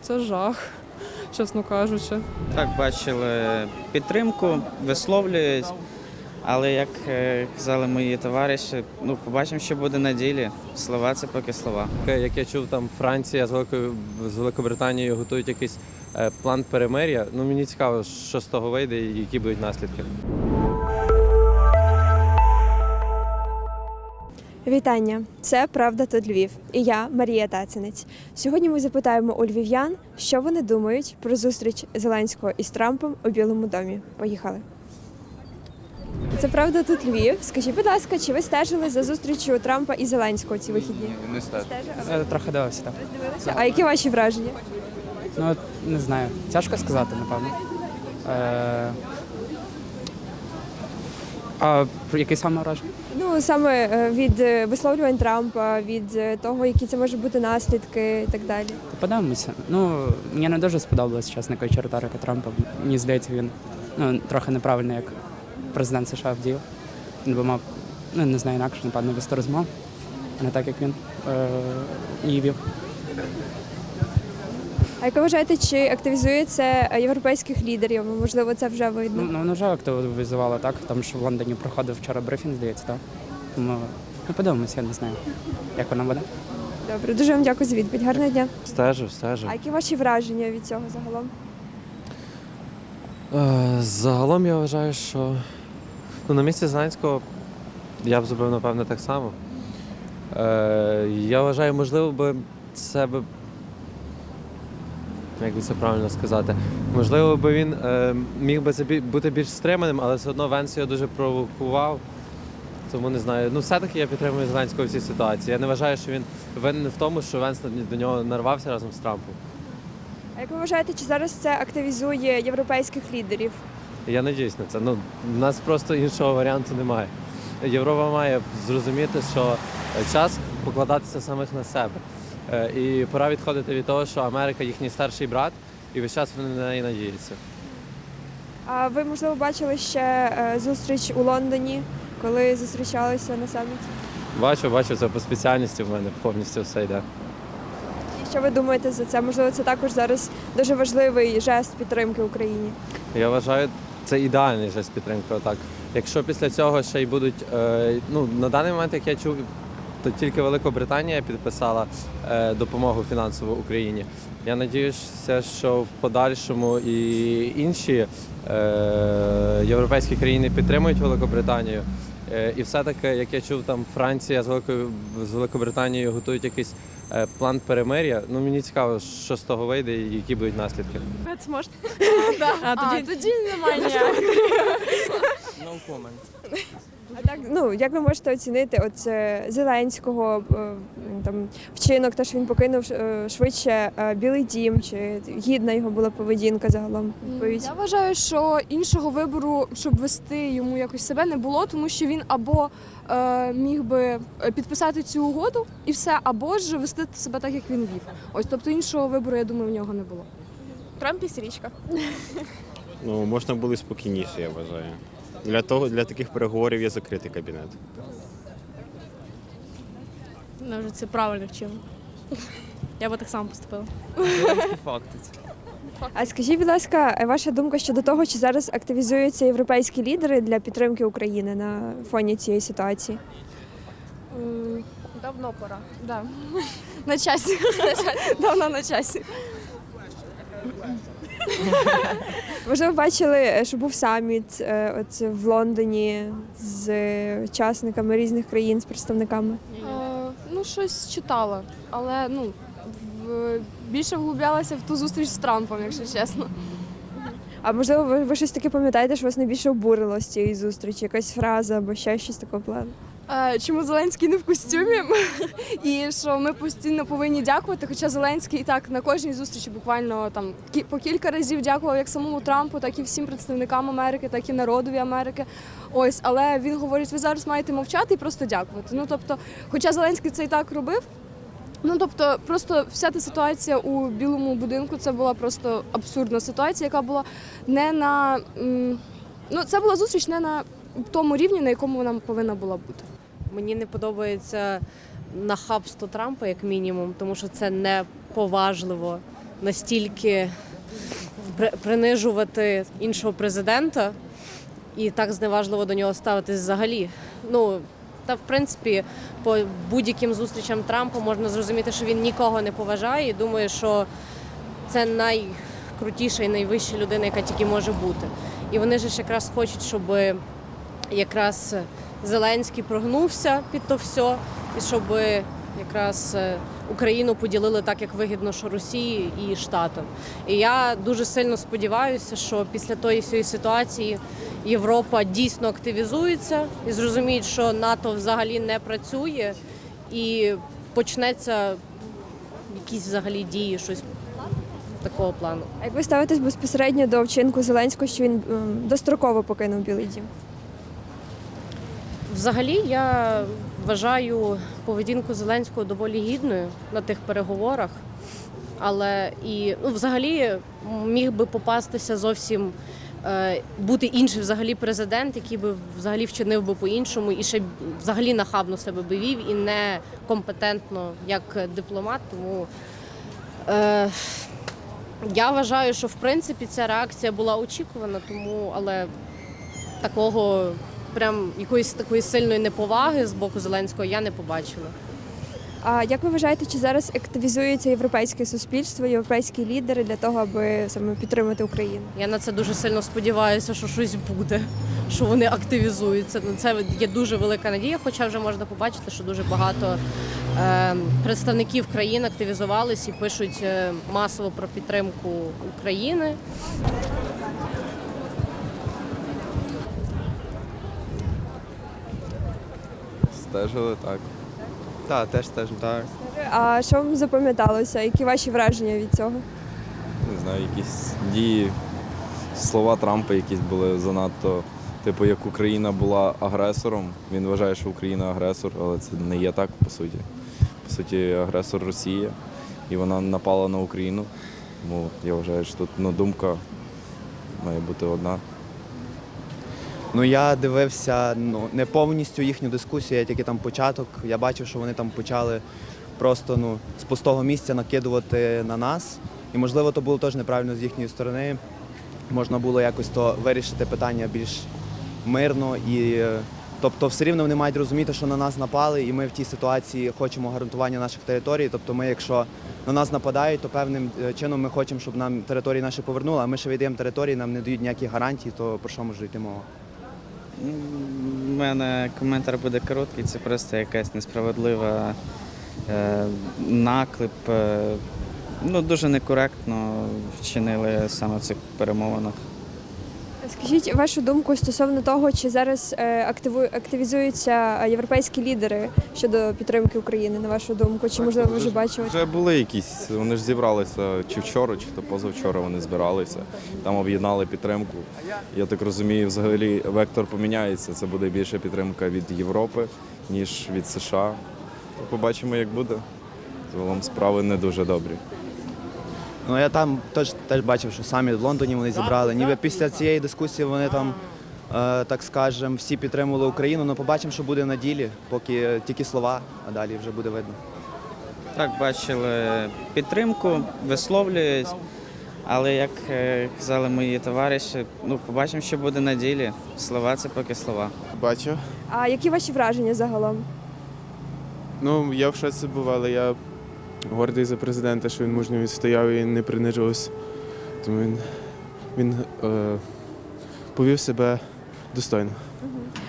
Це жах, чесно кажучи. Так, бачили підтримку, висловлюють. Але як е, казали мої товариші, ну побачимо, що буде на ділі. Слова це поки слова. Як я чув, там Франція з Великою з Великобританією готують якийсь е, план перемир'я. Ну мені цікаво, що з того вийде і які будуть наслідки. Вітання! Це Правда тут Львів. І я Марія Тацинець. Сьогодні ми запитаємо у львів'ян, що вони думають про зустріч Зеленського із Трампом у Білому домі. Поїхали. Це правда тут Львів. Скажіть, будь ласка, чи ви стежили за зустрічю Трампа і Зеленського ці вихідні? Не стежу. Стежили? Я трохи дивився так. роздивилися? А які ваші враження? Ну, не знаю. Тяжко сказати, напевно. Е... А про яке саме враження? Ну саме е, від е, висловлювань Трампа, від е, того, які це можуть бути наслідки і так далі. Подивимося. Ну, мені не дуже сподобалась, чесно кажучи, риторика Трампа. Мені здається, він ну, трохи неправильно, як президент США вдіяв. Він би мав, ну не знаю, інакше, напевно, вести розмову, а не так, як він е... її вів. А як ви вважаєте, чи активізує це е, європейських лідерів? Можливо, це вже видно. Ну, ну, воно вже активізувало, так? Там що в Лондоні проходив вчора брифінг, здається, так? Тому ну, подивимося, я не знаю, як воно буде. Добре, дуже вам дякую за відповідь. Гарного дня. Стежив, стежив. А які ваші враження від цього загалом? Е, Загалом я вважаю, що ну, на місці Зеленського я б зробив, напевно, так само. Е, я вважаю, можливо, би це би. Як би це правильно сказати? Можливо, би він е, міг би бути більш стриманим, але все одно Венс його дуже провокував. Тому не знаю. Ну, все-таки я підтримую Зеленського в цій ситуації. Я не вважаю, що він винен в тому, що Венс до нього нарвався разом з Трампом. А як ви вважаєте, чи зараз це активізує європейських лідерів? Я надіюсь на це. Ну, у нас просто іншого варіанту немає. Європа має зрозуміти, що час покладатися самих на себе. Е, І пора відходити від того, що Америка їхній старший брат, і весь час вони на неї надіються. А ви, можливо, бачили ще е, зустріч у Лондоні, коли зустрічалися на саміті? Бачу, бачу, це по спеціальності в мене повністю все йде. І що ви думаєте за це? Можливо, це також зараз дуже важливий жест підтримки Україні. Я вважаю, це ідеальний жест підтримки. Отак. Якщо після цього ще й будуть, е, ну на даний момент, як я чув, то тільки Великобританія підписала е, допомогу фінансову Україні. Я надіюся, що в подальшому і інші е, європейські країни підтримують Великобританію. Е, і все-таки, як я чув, там Франція з Великою з Великобританією готують якийсь е, план перемир'я. Ну мені цікаво, що з того вийде і які будуть наслідки. Це можна? А, тоді, тоді немає. No comment. А так, ну як ви можете оцінити от е, Зеленського е, там вчинок, те, що він покинув е, швидше Білий Дім, чи гідна його була поведінка загалом? Відповідь? Я вважаю, що іншого вибору, щоб вести йому якось себе, не було, тому що він або е, міг би підписати цю угоду і все, або ж вести себе так, як він вів. Ось тобто іншого вибору, я думаю, в нього не було. Трамп і. Ну, можна було спокійніше, я вважаю. Для того, для таких переговорів є закритий кабінет. Ну, вже це правильно вчив. Я би так само поступила. Факти. А скажіть, будь ласка, ваша думка щодо того, чи зараз активізуються європейські лідери для підтримки України на фоні цієї ситуації? Давно пора. Да. На часі. Давно на часі. Можливо, бачили, е, що був саміт е, от в Лондоні з е, учасниками різних країн, з представниками. Е, ну, щось читала, але ну, в, більше вглублялася в ту зустріч з Трампом, якщо чесно. А можливо, ви, ви щось таке пам'ятаєте, що вас найбільше обурило з цієї зустрічі? Якась фраза або ще щось такого плану? Чому Зеленський не в костюмі? І що ми постійно повинні дякувати. Хоча Зеленський і так на кожній зустрічі буквально там по кілька разів дякував як самому Трампу, так і всім представникам Америки, так і народові Америки. Ось, але він говорить, ви зараз маєте мовчати і просто дякувати. Ну тобто, хоча Зеленський це і так робив. Ну тобто, просто вся та ситуація у білому будинку це була просто абсурдна ситуація, яка була не на ну це була зустріч не на тому рівні, на якому вона повинна була бути. Мені не подобається нахабство Трампа, як мінімум, тому що це не поважливо настільки принижувати іншого президента і так зневажливо до нього ставитись взагалі. Ну та в принципі, по будь-яким зустрічам Трампа можна зрозуміти, що він нікого не поважає і думає, що це найкрутіша і найвища людина, яка тільки може бути. І вони ж якраз хочуть, щоб якраз Зеленський прогнувся під то все, і щоб якраз е, Україну поділили так, як вигідно, що Росії і Штатам. І я дуже сильно сподіваюся, що після тої всієї ситуації Європа дійсно активізується і зрозуміють, що НАТО взагалі не працює, і почнеться якісь взагалі дії, щось такого плану. А як ви ставитесь безпосередньо до вчинку Зеленського, що він ем, достроково покинув Білий Дім? Взагалі, я вважаю поведінку Зеленського доволі гідною на тих переговорах. Але і ну, взагалі міг би попастися зовсім е, бути інший взагалі президент, який би взагалі вчинив би по-іншому і ще взагалі нахабно себе би вів і не компетентно як дипломат. Тому е, я вважаю, що в принципі ця реакція була очікувана, тому але такого прям якоїсь такої сильної неповаги з боку Зеленського я не побачила. А як ви вважаєте, чи зараз активізується європейське суспільство, європейські лідери для того, аби саме підтримати Україну? Я на це дуже сильно сподіваюся, що щось буде, що вони активізуються. На це є дуже велика надія, хоча вже можна побачити, що дуже багато е, представників країн активізувались і пишуть е, масово про підтримку України. Стежили так. Так, теж теж. Так. А що вам запам'яталося? Які ваші враження від цього? не знаю, якісь дії, слова Трампа якісь були занадто. Типу, як Україна була агресором, він вважає, що Україна агресор, але це не є так, по суті. По суті, агресор Росія, і вона напала на Україну. Тому я вважаю, що тут ну, думка має бути одна. Ну я дивився ну, не повністю їхню дискусію, я тільки там початок. Я бачив, що вони там почали просто ну, з пустого місця накидувати на нас. І можливо, то було теж неправильно з їхньої сторони. Можна було якось то вирішити питання більш мирно і. Тобто, все рівно вони мають розуміти, що на нас напали, і ми в тій ситуації хочемо гарантування наших територій. Тобто, ми, якщо на нас нападають, то певним е, чином ми хочемо, щоб нам території наші повернули, а ми ще віддаємо території, нам не дають ніяких гарантій, то про що може йти мова? У мене коментар буде короткий, це просто якась несправедлива е, наклеп. Е, ну, дуже некоректно вчинили саме в цих перемовинах. Скажіть вашу думку стосовно того, чи зараз е, активізуються е, європейські лідери щодо підтримки України, на вашу думку? Чи можливо ви вже бачили? Вже були якісь, вони ж зібралися чи вчора, чи то позавчора вони збиралися, там об'єднали підтримку. Я так розумію, взагалі вектор поміняється. Це буде більше підтримка від Європи, ніж від США. Побачимо, як буде. Загалом справи не дуже добрі. Ну я там теж, теж бачив, що самі в Лондоні вони зібрали. Ніби після цієї дискусії вони там, е, так скажемо, всі підтримували Україну. Ну побачимо, що буде на ділі, поки тільки слова, а далі вже буде видно. Так, бачили підтримку, висловлюють, але як е, казали мої товариші, ну побачимо, що буде на ділі. Слова це поки слова. Бачив. А які ваші враження загалом? Ну, я в шоці був, але я гордий за президента, що він мужньо відстояв і не принижувався. Тому він, він е, повів себе достойно.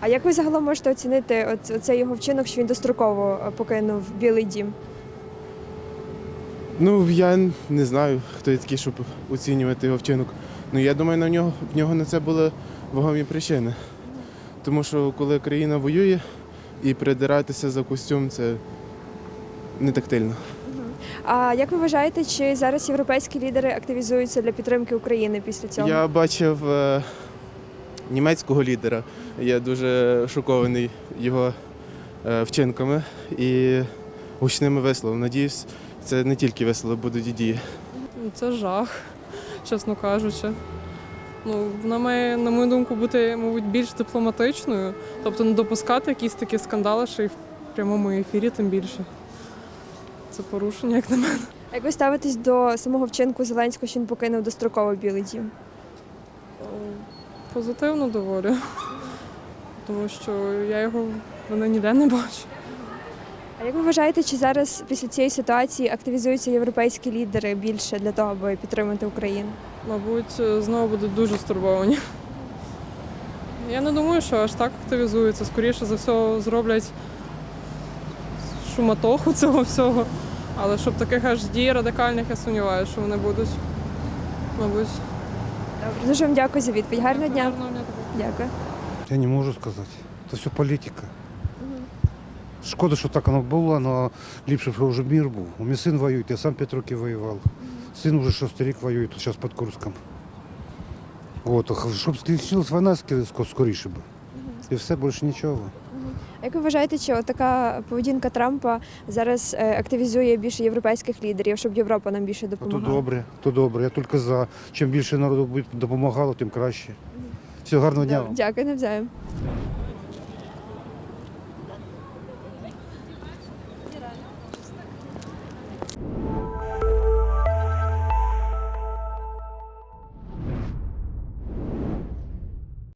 А як ви загалом можете оцінити от, оцей його вчинок, що він достроково е, покинув Білий Дім? Ну, я не знаю, хто я такий, щоб оцінювати його вчинок. Ну, я думаю, на нього, в нього на це були вагомі причини. Тому що коли країна воює і придиратися за костюм, це не тактильно. А як ви вважаєте, чи зараз європейські лідери активізуються для підтримки України після цього? Я бачив е, німецького лідера. Я дуже шокований його е, вчинками і гучними висловами. Надіюсь, це не тільки вислови, будуть і дії. Ну, Це жах, чесно кажучи. Ну, вона має, на мою думку, бути, мабуть, більш дипломатичною, тобто не допускати якісь такі скандали, ще й в прямому ефірі, тим більше. Це порушення, як на мене. А Як ви ставитесь до самого вчинку Зеленського, що він покинув достроково Білий Дім? Е, Позитивно доволі. Тому що я його вона ніде не бачу. А як ви вважаєте, чи зараз після цієї ситуації активізуються європейські лідери більше для того, аби підтримати Україну? Мабуть, е, знову будуть дуже стурбовані. Я не думаю, що аж так активізуються. Скоріше за все зроблять шуматоху цього всього. Але щоб таких аж дій радикальних, я сумніваюся, що вони будуть. Мабуть. Добре, дуже вам дякую за відповідь. Гарного дня. Гарного дня. Дякую. Я не можу сказати. Це все політика. Шкода, що так воно було, але ліпше, щоб вже мір був. У мене син воює, я сам 5 років воював. Син вже шостий рік воює, тут зараз під Курском. От, щоб скінчилась війна скоріше б. І все, більше нічого. Як ви вважаєте, чи така поведінка Трампа зараз е, активізує більше європейських лідерів, щоб Європа нам більше допомагала? то добре, то добре. Я тільки за. Чим більше народу допомагало, тим краще. Всього гарного дня вам. Дякую навзаєм.